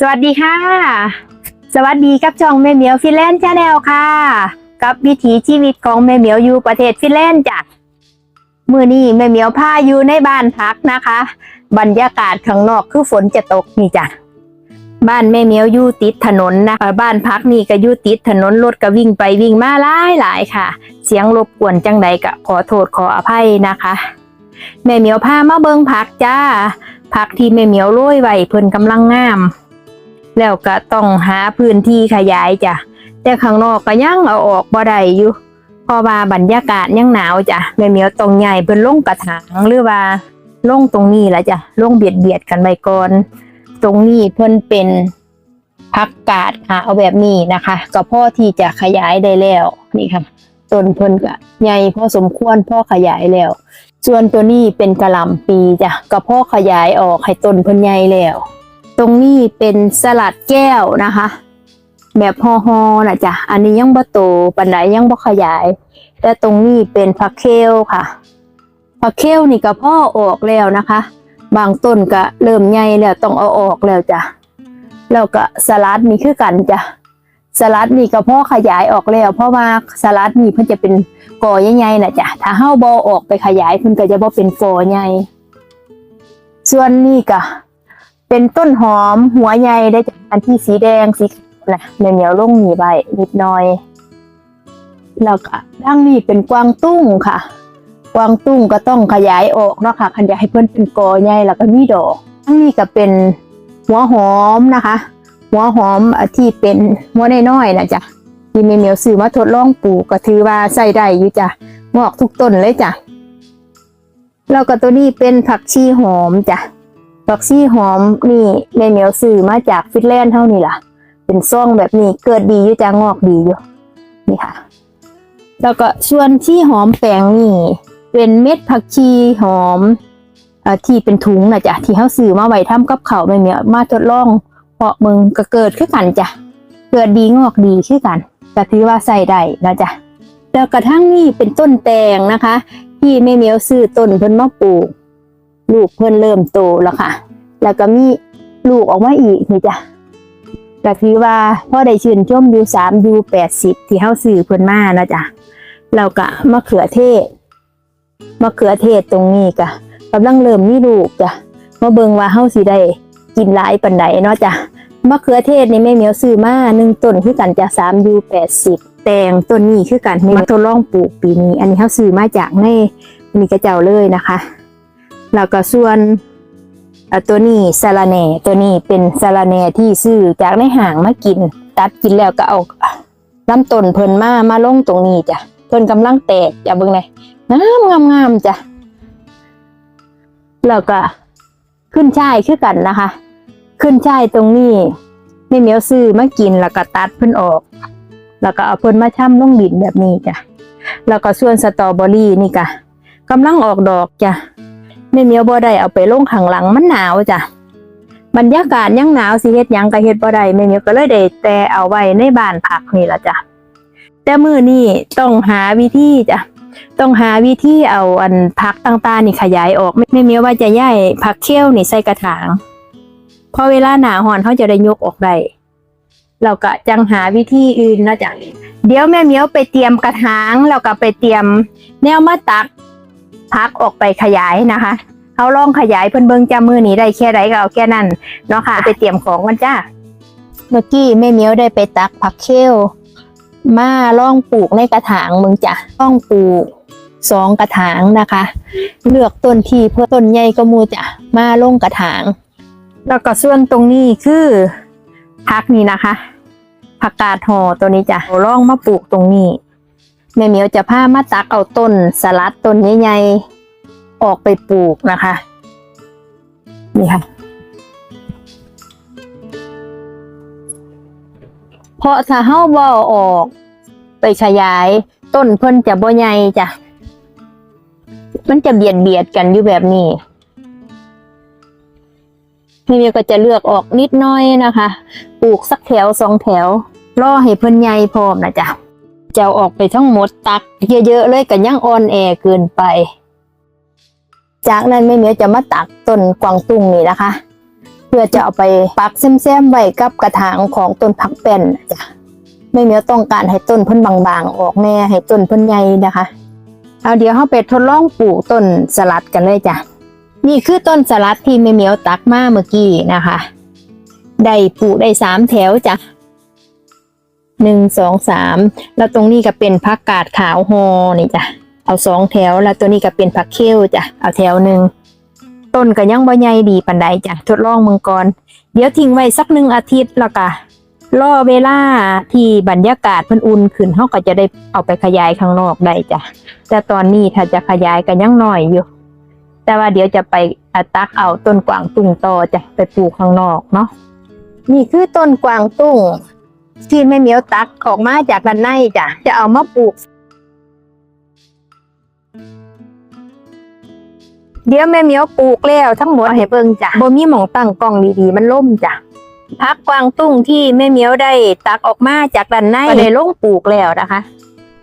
สวัสดีค่ะ สวัสดีกับช่องแม่เหมียวฟินแลนด์ชาแนลค่ะ กับวิถีชีวิตของแม่เหมียวอยู่ประเทศฟินแลนด์จ้ะมือนี้แม่เหมียวพาอยู่ในบ้านพักนะคะ บรรยากาศข้างนอกคือฝนจะตกนี่จ้ะบ้านแม่เหมียวอยู่ติดถนนนะคะบ้านพักนี่ก็อยู่ติดถนนรถก็วิ่งไปวิ่งมาหลายหลายค่ะ เสียงรบกวนจังใดก็ขอโทษขออภัยนะคะ แม่เหมียวพามาเบิงผักจ้าผักที่แม่เหมียวโรยไว้เพิ่นกำลังงาม แล้วก็ต้องหาพื้นที่ขยายจ้ะแต่ข้างนอกก็ยังเอาออกบ่ได้อยู่เพราะว่าบรรยากาศยังหนาวจ้ะแม่เหมียวต้องใหญ่เพิ่นลงกระถางหรือว่าลงตรงนี้ละจ้ะลงเบียดเบียดกันไปก่อนตรงนี้เพิ่นเป็นพักกาดค่ะเอาแบบนี้นะคะ ก็พ่อที่จะขยายได้แล้วนี่ค่ะต้นเพิ่นก็ใหญ่พอสมควรพ่อขยายแล้ว ส่วนตัวนี้เป็นกระลำปีจ้ะก็พ่อขยายออกให้ต้นเพิ่นใหญ่แล้ว ตรงนี้เป็นสลัดแก้วนะคะ แบบฮอฮอๆนะจ๊ะ อันนี้ยังบ่โตปันไดยังบ่ขยาย แต่ตรงนี้เป็นผักเคลค่ะผักเคลนี่ก็พ่อออกแล้วนะคะ บางต้นก็เริ่มใหญ่แล้วต้องเอาออกแล้วจ้ะแล้วก็สลัดนี่คือกันจ้ะสลัดนี่ก็พ่อขยายออกแล้วเพราะว่าสลัดนี่เพิ่นจะเป็นกอใหญ่ๆนะจ๊ะถ้าเฮาบ่ออกไปขยายเพิ่นก็จะบ่เป็นกอใหญ่ส่วนนี่ก็ เป็นต้นหอมหัวใหญ่ได้จากอันที่สีแดงสีนะเหนียวเหนียวๆลงหนีใบนิดหน่อย แล้วก็ด้านนี้เป็นกวางตุ้งค่ะ กวางตุ้งก็ต้องขยายออกเนาะค่ะขยายให้เพิ่นเป็นกอใหญ่แล้วก็มีดอกด้านนี้ก็เป็นหัวหอมนะคะ หัวหอมที่เป็นหัวน้อยๆนะจ๊ะที่เมียวซื้อมาทดลองปลูกก็ถือว่าใส่ได้อยู่จ้ะงอกทุกต้นเลยจ้ะแล้วก็ตัวนี้เป็นผักชีหอมจ้ะ ดอกซี่หอมนี่แม่เหมียวซื้อมาจากฟินแลนด์เท่านี้ล่ะ เป็นซ่องแบบนี้เกิดดีอยู่จะงอกดีอยู่นี่ค่ะ แล้วก็ส่วนที่หอมแปลงนี่ เป็นเม็ดผักชีหอมอที่เป็นถุงนะจ๊ะที่เขาซื้อมาไว้ทำกับเขาแม่เหมียวมาทดลองเพาะมึงก็เกิดขึ้นกันจ้ะเกิดดีงอกดีขึ้นกันก็ถือว่าใส่ได้นะจ๊ะแล้วกระทั่งนี่เป็นต้นแตงนะคะ ที่แม่เหมียวซื้อต้นเพิ่นมาปลูก ลูกเพิ่นเริ่มโตแล้วค่ะ แล้วก็มีลูกออกมาอีกนี่จ้ะก็ถือว่าพ่อได้ชื่นชมอยู่สามยูแปดสิบที่เฮาซื้อเพิ่นมานะจ๊ะแล้วก็มะเขือเทศมะเขือเทศตรงนี้ก็กำลังเริ่มมีลูกจ้ะมาเบิงว่าเฮาสิได้กินหลายปานใดเนาะจ้ะมะเขือเทศนี่แม่เมียวซื้อมาหนึ่งต้นคือกันจ้ะสามยูแปดสิบแตงต้นนี้คือกันมาทดลองปลูกปีนี้ อันนี้เฮาซื้อมาจากในนี่กระเจ้าเลยนะคะ แล้วก็ส่วน ตัวนี้สาลาแหน่ตัวนี้เป็นสาลาแหน่ที่ซื้อจากในห้างมากิน ตัดกินแล้วก็เอาลำต้นเพิ่นมามาลงตรงนี้จ้ะต้นกำลังแตกจ้ะเบิ่งเลยงามงามงามจ้ะแล้วก็ขึ้นช่ายคือกันนะคะ ขึ้นช่ายตรงนี้แม่เหมียวซื้อมากินแล้วก็ตัดเพิ่นออก แล้วก็เอาเพิ่นมาช่ำลงดินแบบนี้จ้ะแล้วก็ส่วนสตรอเบอรี่นี่กะกำลังออกดอกจ้ะ แม่เมียวบ่ได้เอาไปลงข้างหลังมันหนาวจ้ะบรรยากาศยังหนาวสิเฮ็ดยังก็เฮ็ดบ่ได้แม่เมียวก็เลยได้แต่เอาไว้ในบ้านพักนี่ล่ะจ้ะแต่มื้อนี้ต้องหาวิธีจ้ะต้องหาวิธีเอาอันผักต่างๆนี่ขยายออกแม่เมียวว่าจะย้ายผักเขี้ยวนี่ใส่กระถางพอเวลาหนาร้อนเขาจะได้ยกออกได้เราก็จังหาวิธีอื่นนะจ้ะเดี๋ยวแม่เมียวไปเตรียมกระถางแล้วก็ไปเตรียมแนวมาตัก พักออกไปขยายนะคะเขาล่องขยายเพิ่นเบิงจามือนี้ได้แค่ไรก็เอาแค่นั้นเนาะค่ะไปเตรียมของกันจ้าเมื่อกี้แม่เมียวได้ไปตักผักเคลมาล่องปลูกในกระถางมึงจ้ะล่องปลูกสองกระถางนะคะ เลือกต้นที่เพื่อต้นใหญ่ก็มูจ้ะมาลงกระถาง แล้วก็ส่วนตรงนี้คือพักนี่นะคะผักกาดห่อตัวนี้จ้ะเอล่องมาปลูกตรงนี้ แม่เหมียวจะพามาตักเอาต้นสลัดต้นใหญ่ๆออกไปปลูกนะคะ นี่ค่ะ เพราะถ้าเฮาบ่อออกไปขยายต้นเพิ่นจะบ่ใหญ่จ้ะ มันจะเบียดเบียดกันอยู่แบบนี้แม่เมียก็จะเลือกออกนิดน้อยนะคะ ปลูกสักแถวสองแถว รอให้เพิ่นใหญ่พร้อมนะจ๊ะ เอาออกไปทั้งหมดตัก เยอะๆเลยกันยังอ่อนแอเกินไป จากนั้นแม่เมียวจะมาตักต้นกวางตุ้งนี่นะคะ เพื่อจะเอาไปปักแซมๆไว้กับกระถางของต้นผักแป้นจ้ะแม่เมียวต้องการให้ต้นเพิ่นบางๆ ออกแน่ให้ต้นเพิ่นใหญ่นะคะ เอาเดี๋ยวเราไปทดลองปลูกต้นสลัดกันเลยจ้ะนี่คือต้นสลัดที่แม่เมียวตักมาเมื่อกี้นะคะ ได้ปลูกได้สามแถวจ้ะ หนึ่งสองสามแล้วตรงนี้ก็เป็นผักกาดขาวฮอนี่จ้ะเอาสองแถวแล้วตัวนี้ก็เป็นผักเขี้ยวจ้ะเอาแถวหนึ่งต้นก็ยังบ่ใหญ่ดีปานใดจ้ะทดลองเมืองก่อนเดี๋ยวทิ้งไว้สักหนึ่งอาทิตย์แล้วก็รอเวลาที่บรรยากาศเพิ่นอุ่นขึ้นเขาก็จะได้เอาไปขยายข้างนอกได้จ้ะแต่ตอนนี้ถ้าจะขยายก็ยังน้อยอยู่ แต่ว่าเดี๋ยวจะไปตักเอาต้นกวางตุ้งต่อจ้ะไปปลูกข้างนอกเนาะนี่คือต้นกวางตุ้ง ที่แม่เหมียวตักออกมาจากด้านในจ้ะจะเอามาปลูก เดี๋ยวแม่เหมียวปลูกแล้วทั้งหมดให้เบิ่งจ้ะบ่มีหมองตั้งกล้องดีๆ มันล่มจ้ะพักกวางตุ้งที่แม่เหมียวได้ตักออกมาจากด้านในก็ได้ลงปลูกแล้วนะคะ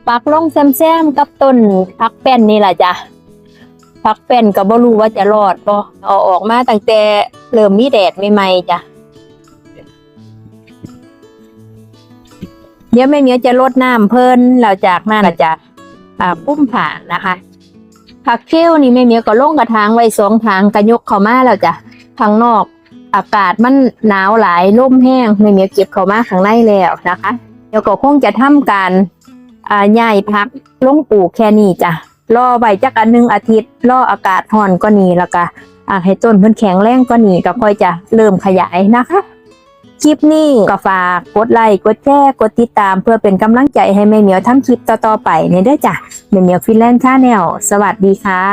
ปักลงแซมๆกับต้นพักแป้นนี่แหละจ้ะพักเป็นก็บ่รู้ว่าจะรอดบ่เอาออกมาตั้งแต่เริ่มมีแดดใหม่ๆจ้ะ เดี๋ยวแม่เมียจะลดน้ำเพิ่นแล้วจากนั้นก็จะอ่าปุ้มผ่านะคะผักเขี้ยวนี่แม่เมียก็ลงกระถางไว้สองทางกระยกเข้ามาแล้วจ้ะข้างนอก อากาศมันหนาวหลายลมแห้งแม่เมียเก็บเข้ามาข้างในแล้วนะคะ เดี๋ยวก็คงจะทำการอ่าย้ายพักลงปลูกแค่นี้จ้ะรอไว้จักอันหนึ่งอาทิตย์รออากาศร้อนก็นี่แล้วก็อ่าให้ต้นเพิ่นแข็งแรงก็นี่ก็ค่อยจะเริ่มขยายนะคะ คลิปนี้ก็ฝากกดไลค์กดแชร์กดติดตามเพื่อเป็นกำลังใจให้แม่เหมียวทำคลิปต่อๆไปเนี่ยด้จ้ะแม่เหมียวฟินแลนด์ชาแนลสวัสดีค่ะ